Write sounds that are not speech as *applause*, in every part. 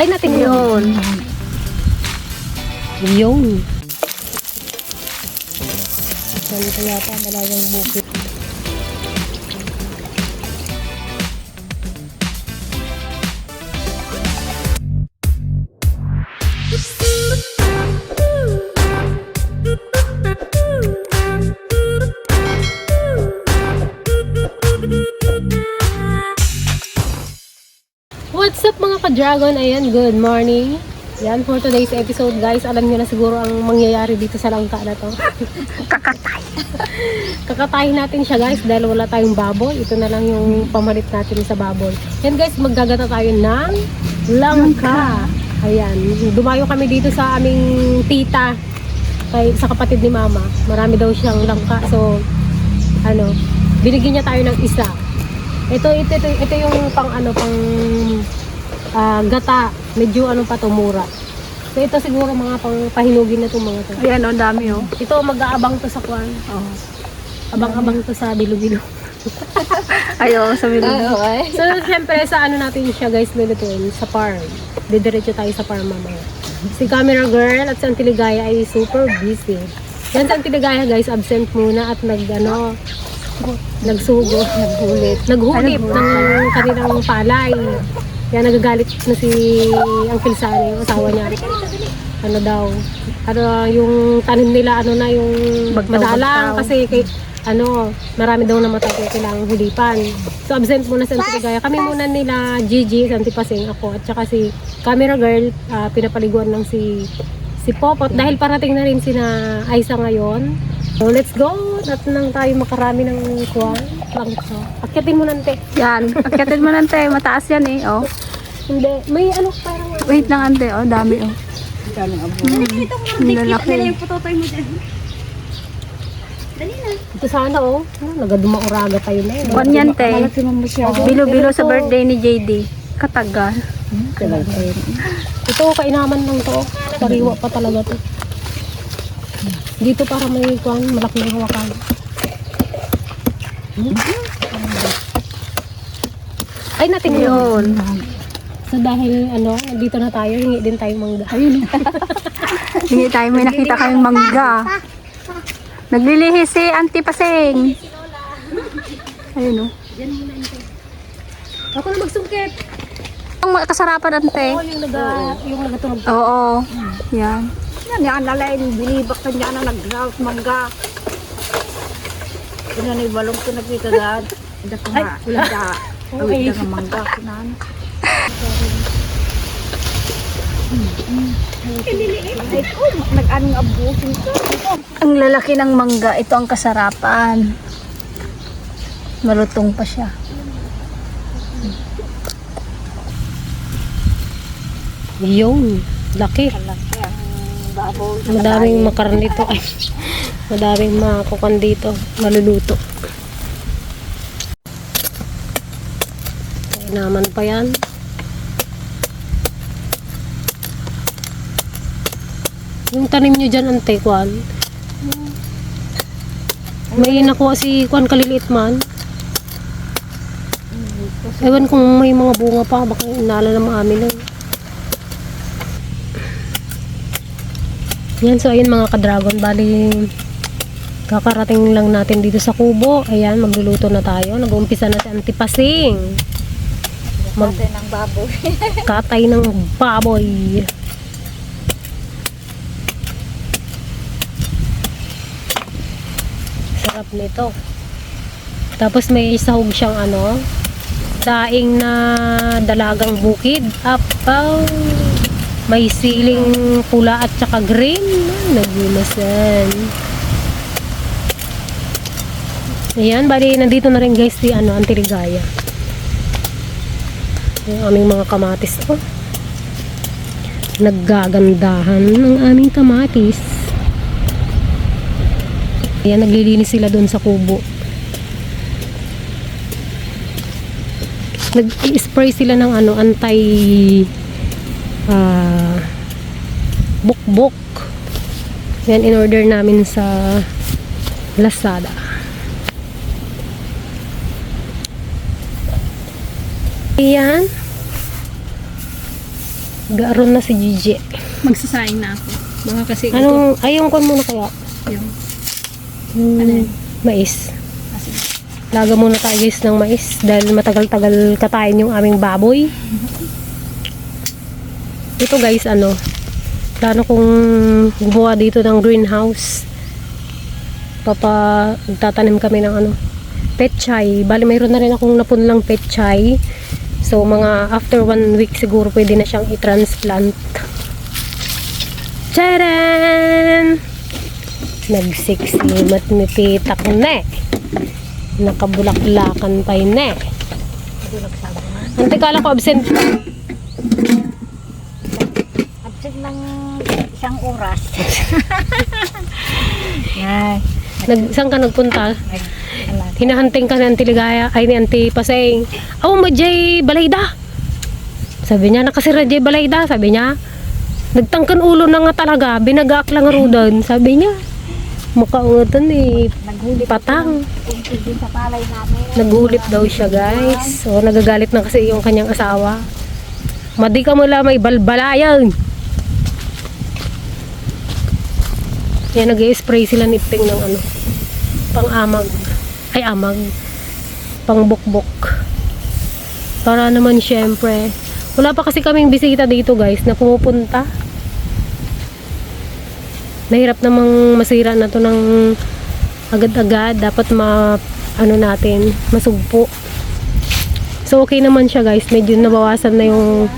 Ay, natin yun. Yun. Ganito yata, dalagang bukit. Ka-dragon? Ayan, good morning. Yan, for today's episode guys, alam nyo na siguro ang mangyayari dito sa langka na to. *laughs* Kakatay. *laughs* Kakatayin natin siya guys dahil wala tayong baboy. Ito na lang yung pamalit natin sa baboy. Yan guys, maggagata tayo ng langka. Ayan, dumayo kami dito sa aming tita kay, sa kapatid ni mama. Marami daw siyang langka. So, ano, binigyan niya tayo ng isa. Ito, ito, ito, ito yung pang ano, pang ah, gata. Medyo ano pa to, mura. So ito siguro mga pang pahinugin na itong mga to. Ayan, oh, dami oh. Ito mag-aabang to sa kwan. oh. Abang-abang to sa bilo-bilo. *laughs* Ayo, sa bilo. So syempre sa ano natin siya guys lulutuin sa farm. Didiretso tayo sa farm mamaya. Si camera girl at si Auntie Ligaya ay super busy. Yan si Auntie Ligaya guys, absent muna at nag ano, nagsugo, naghulit. Naghulip ng kanilang palay. Yan nagagalit na si Uncle Sani, yung asawa niya. Ano daw, ano yung tanim nila ano na yung Bagtaw, madalang bagtaw. kasi kay, ano, marami daw namatay kaya kailangang hulipan. So absent muna sa Antigaya. Kami muna nila Gigi, Santi Pasing, ako at saka si camera girl, ah, pinapaliguan lang si si Popot dahil parating na rin sina Aisa ngayon. So let's go! At nang tayo makarami ng kuwan. Langka. Akyatin mo nante. Yan, akyatin mo nante, mataas yan eh, oh. Hindi, may ano parang Wait lang ante, oh, dami oh. Ang lalaki. ito sana oh. Ano, Nagadumauraga tayo na yun. Kwan yan, te. Bilo-bilo sa birthday ni JD. Katagal. Ito, kainaman lang to. Sariwa pa talaga to. Dito para may kuan, malaki ng hawakan. Hmm? Ay, natin yun. Yun. So dahil ano, dito na tayo, hingi din tayo mangga. Ayun. *laughs* Hindi tayo may nakita kaming mangga. Naglilihi si Auntie Paseng. Ayun oh. Ako na magsungkit. Ang kasarapan ante. Oo, yung naga, yung nagatulog. Oo. Yan. Yan, yan nalain, binibak ka niya na nag-grout mangga. Kina ni balong ko nakita daan. Hindi ko nga, wala da. Awit na ng mangga, kinan. Ay, nag-aning abusin ko. Ang lalaki ng mangga, ito ang kasarapan. Malutong pa siya. Yung, laki. Baboy. Madaming makaran dito. Ay, madaming makukan dito. Maluluto. Kaya naman pa yan. Yung tanim nyo dyan, ante, kwan. May nakuha si kwan kaliliit man. Ewan kung may mga bunga pa, baka inala na amin eh. Yan, so ayun mga ka-dragon, bali kakarating lang natin dito sa kubo. Ayan, magluluto na tayo. Nag-uumpisa na si Auntie Pasing. Mag- Magkatay ng baboy. *laughs* Katay ng baboy. Sarap nito. Tapos may sahog siyang ano, daing na dalagang bukid. Apaw. May siling pula at saka green. Nagumasan. Ayan, bali nandito na rin guys si ano, Antirigaya. Yung aming mga kamatis. Oh. Naggagandahan ng aming kamatis. Ayan, naglilinis sila doon sa kubo. Nag-spray sila ng ano, anti ah bukbok. Yan, in order namin sa Lazada. Ayan. Gaaron na si Gigi. Magsasaing na ako. Baka kasi Anong, ayong kon muna kaya? yung Hmm, mais. Laga muna tayo guys ng mais dahil matagal-tagal katayin yung aming baboy. Ito guys, ano, plano kong gumawa dito ng greenhouse. Papa, magtatanim kami ng ano, petchay. Bali, mayroon na rin akong napunlang petchay. So, mga after one week siguro pwede na siyang i-transplant. Charan! Nagsiksimat ni titak ne. Nakabulaklakan pa yun ne. Ante kala ko absent Absent ng isang oras. *laughs* Ay, Nag, saan ka nagpunta? Hinahanteng ka ni Auntie Ligaya, ay ni Auntie Paseng. Oh, Majay Balayda. Sabi niya, nakasira Jay Balayda. Sabi niya, nagtangkan ulo na nga talaga. Binagaak lang rudan. Sabi niya, makaungatan eh. naghuli Patang. Nagulit daw siya guys. So nagagalit na kasi yung kanyang asawa. Madi ka mula may balbalayan. Yan nag-spray sila nipting ng ano. Pang amag. Ay amag. Pang bukbok. Para naman syempre. Wala pa kasi kaming bisita dito guys na pumupunta. Nahirap namang masira na to ng agad-agad. Dapat ma ano natin, masugpo. So okay naman siya guys. Medyo nabawasan na yung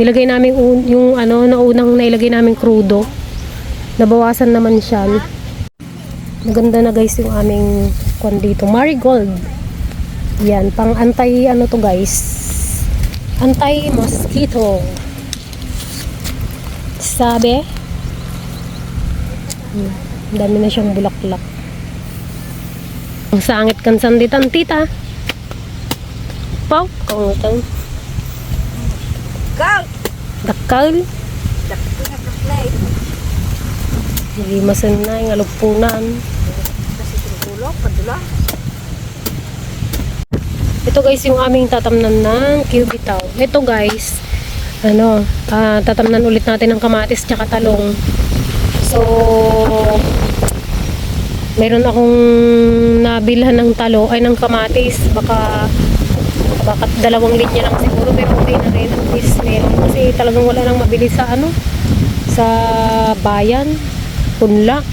nilagay namin un- yung ano na unang nailagay namin krudo. Nabawasan naman siya. Maganda na guys yung aming kwan dito. Marigold. Yan, pang anti ano to guys. Anti mosquito. Sabi. Hmm, dami na siyang bulaklak. Ang sangit kan sanditan tita. Pau, kaungutan. Go! Dakal. Pinag-play. Nalimasan na yung alugpunan. Kasi tulog, padula. Ito guys yung aming tatamnan ng cubitaw. Ito guys, ano, ah, tatamnan ulit natin ng kamatis tsaka talong. So, meron akong nabilhan ng talo, ay ng kamatis. Baka, baka dalawang linya lang siguro, pero okay na rin. At least meron. Kasi talagang wala nang mabili sa ano, sa bayan, punla.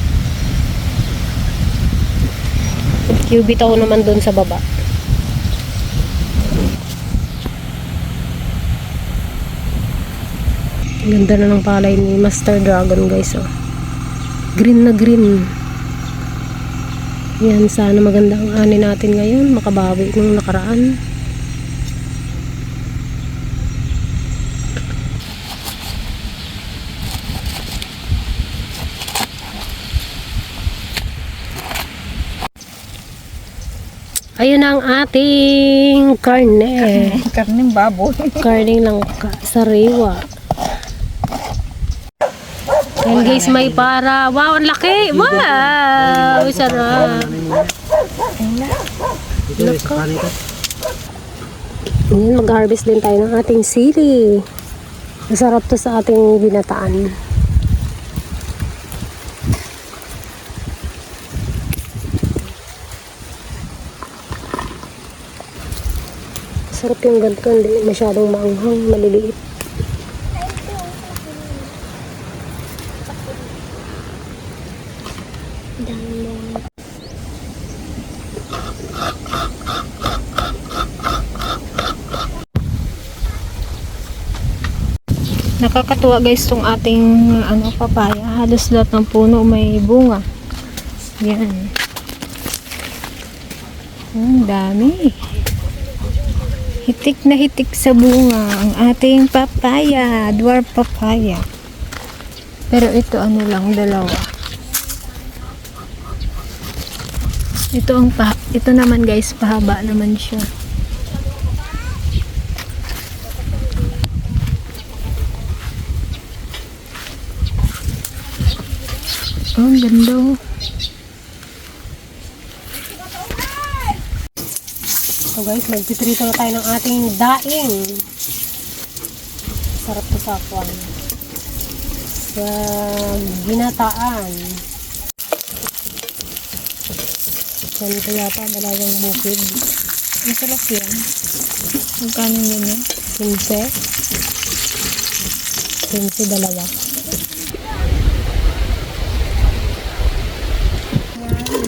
At cubitaw naman doon sa baba. Ganda na ng palay ni Master Dragon guys oh. Green na green. Yan, sana maganda ang ani natin ngayon. Makabawi nung nakaraan. Ayun ang ating karne. Karning baboy. Karning ng ka- sariwa. Yan guys, may para. Wow, ang laki! Wow! Sarap! Lako. Yan, mag-harvest din tayo ng ating sili. Masarap to sa ating binataan. Sarap yung ganito, hindi masyadong maanghang, maliliit. Nakakatuwa guys tong ating ano papaya. Halos lahat ng puno may bunga. Yan. Ang dami. Hitik na hitik sa bunga ang ating papaya, dwarf papaya. Pero ito ano lang dalawa. Ito ang pa ito naman guys pahaba naman siya. Oh, ang ganda. So guys, magpiprito na tayo ng ating daing. Sarap to sa kwan. Sa ginataan. Ganito yata dalagang bukid. Masarap yan. Magkano yun yan? 15. 15 dalawa.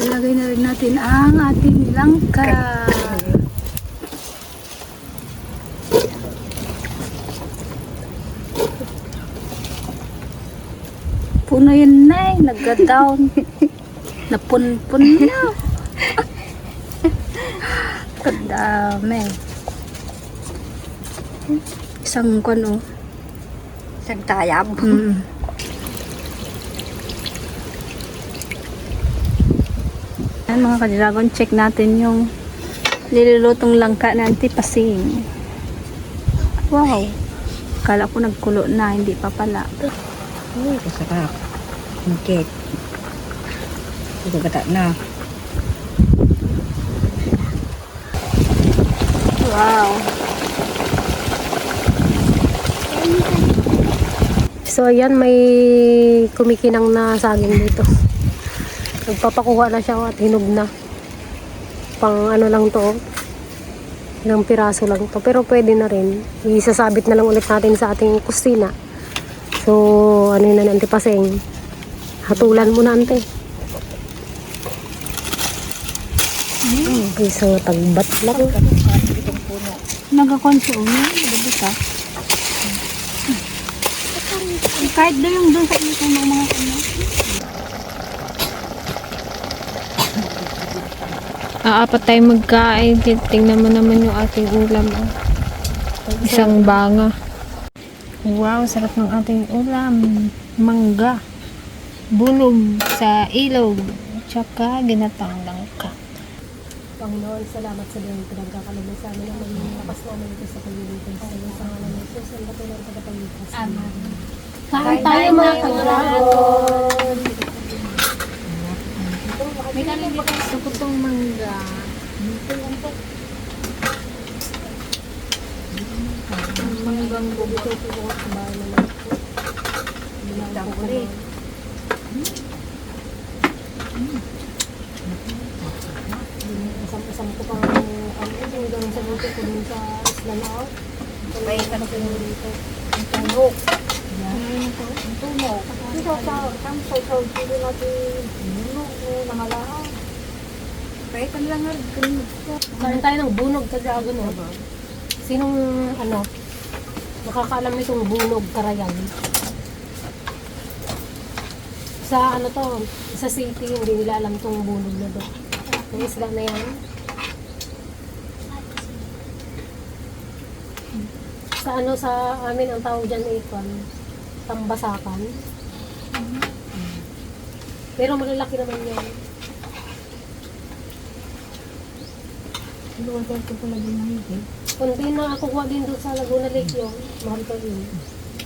Ilagay na rin natin ang ating langka. Puno yun na eh. Nagka-down. *laughs* Napunpun na. Kadami. Isang kwan oh. Isang tayab. Mm. Ayan mga ka-dragon, check natin yung nilulutong langka na antipasing. Wow! Kala ko nagkulo na, hindi pa pala. Uy, kasarap. Cake. Ito bata na. Wow! So ayan, may kumikinang na saging dito. Nagpapakuha na siya at hinog na. Pang ano lang to. Ilang piraso lang to. Pero pwede na rin. Isasabit na lang ulit natin sa ating kusina. So, ano yun na antipaseng. Hatulan mo na ante. Mm. Isang tagbat lang. Nagkakonsi ulo, gabi ka. Kahit doon yung doon sa ito ng mga kanya. Aapat tayo magkain. Tingnan mo naman yung ating ulam. oh. Isang banga. Wow, sarap ng ating ulam. Mangga. Bunog sa ilog. Tsaka ginatang langka. Panginoon, salamat sa iyong pinagkakalunan sa amin ang maging lakas namin ito sa paglilingkod sa iyo. Sa ngalan ni Jesus, ang patulang tagapagligtas. Amen. Kain tayo mga kadragon! May namin dito sukutong mangga. Manggang bubito po ko sa bahay naman. Po ko Isang-isang ko pang ano, ganun sa buto ko dun sa isla na out. May ano ko dito. Ang tunog. Ang tunog. Dito sa campsite sa dito natin tunog nangalahan. Kahit ang lang Kain tayo ng bunog ka dragon oh. Sinong ano nakakaalam nitong bunog karayan? Sa ano to, sa city hindi nila alam tong bunog na to. Yung isla na yan. Sa ano sa amin ang tawag dyan ay ikon, tambasakan. Pero malalaki naman yan. Doon ko pala din ng higit. Kundi na ako kuha din doon sa Laguna Lake yun. Mahal ko yun.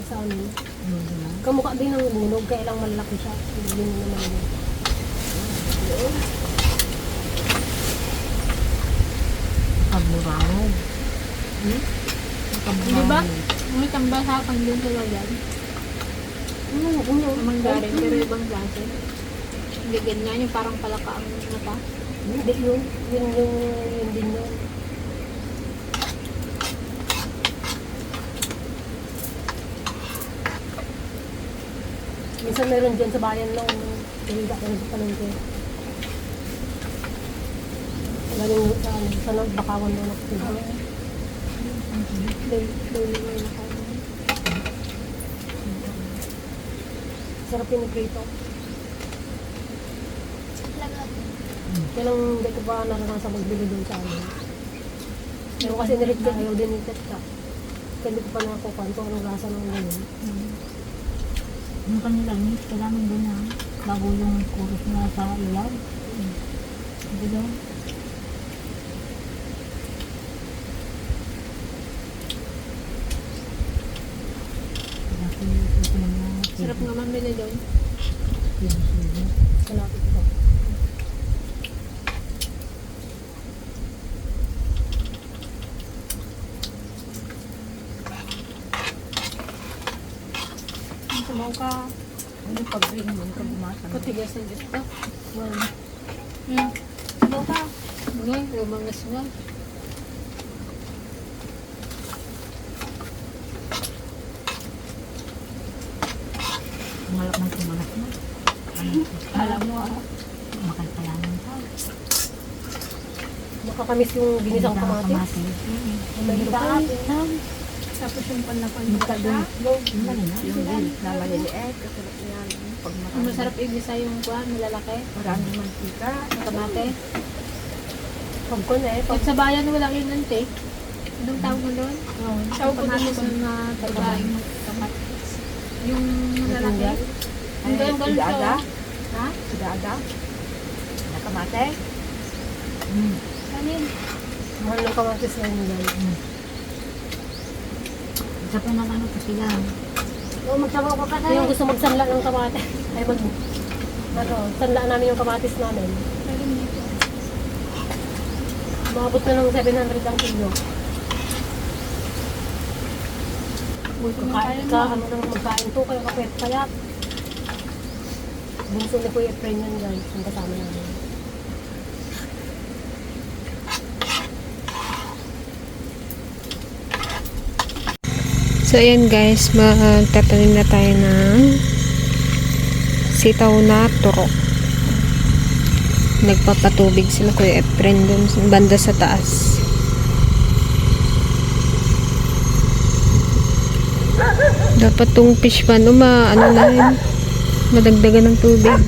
Sa amin. Kamukha din ng bunog, kaya lang malaki siya. Hindi mo naman yun. Pagmurang. Di ba? May tambasakan din sa lagyan. Ano, ano? Mangga rin, pero ibang klase. Hindi ganyan yung parang palaka ang mata. Hindi yun. Yun yung, yun din yun. Minsan meron dyan sa bayan nung hindi ka sa palengke. Galing sa ano, sa bakawan nung nakatulog. Daily, daily na nakain. Sarap yung prito. Kaya lang hindi ko pa naranasan magbili doon sa amin. Pero kasi ko ayaw din yung tetsa. Kaya hindi ko pa nakakupan kung anong lasa ng ganun. Yung kanila, miss, kailangan doon na bago yung chorus na sa ilaw. Hindi daw. Sarap naman nila doon. Malapit ito. sumaw ka. Ano pag-bring mo ka bumasa? Patigas ang gusto. Well, Hmm. Sumaw ka. ngayon, yung mga sunod. Malak man kumalas na. Ano? Alam mo ah. Makalkalanan ka. Makakamiss yung ginisang kamatis. kamatis. May lupay. Tapos yung panapan Basta doon. Yung dilis na maliliit. Kasulap niyan. Masarap igisa yung kuwan, malalaki. Maraming mantika. Kamate. Pag ko na eh. Pag sa bayan walang yun ng take. Anong tawag mo doon? Oo. Tawag ko doon sa mga tabaing kamatis. Yung malalaki. Ay, Yung ganun ganun Sigaga. Ha? Sigaga. Nakamate. Ano yun? Mahal ng kamatis na yun guys. Isa pa ng ano kasi lang. Oo, magsabaw ka kasi. Yung gusto magsanla ng kamatis. Ay mag... Ano, sanla namin yung kamatis namin. Maabot na ng 700 ang kilo. Kakain ka, ano nang magkain to, kaya kapit payat. Bunso ni Kuya Efren yan guys, yung kasama namin. So, ayan guys, magtatanim na tayo ng sitaw na turok. Nagpapatubig sila Kuya Efren dun banda sa taas. Dapat tong fish pan, uma, ano na yun, madagdagan ng tubig.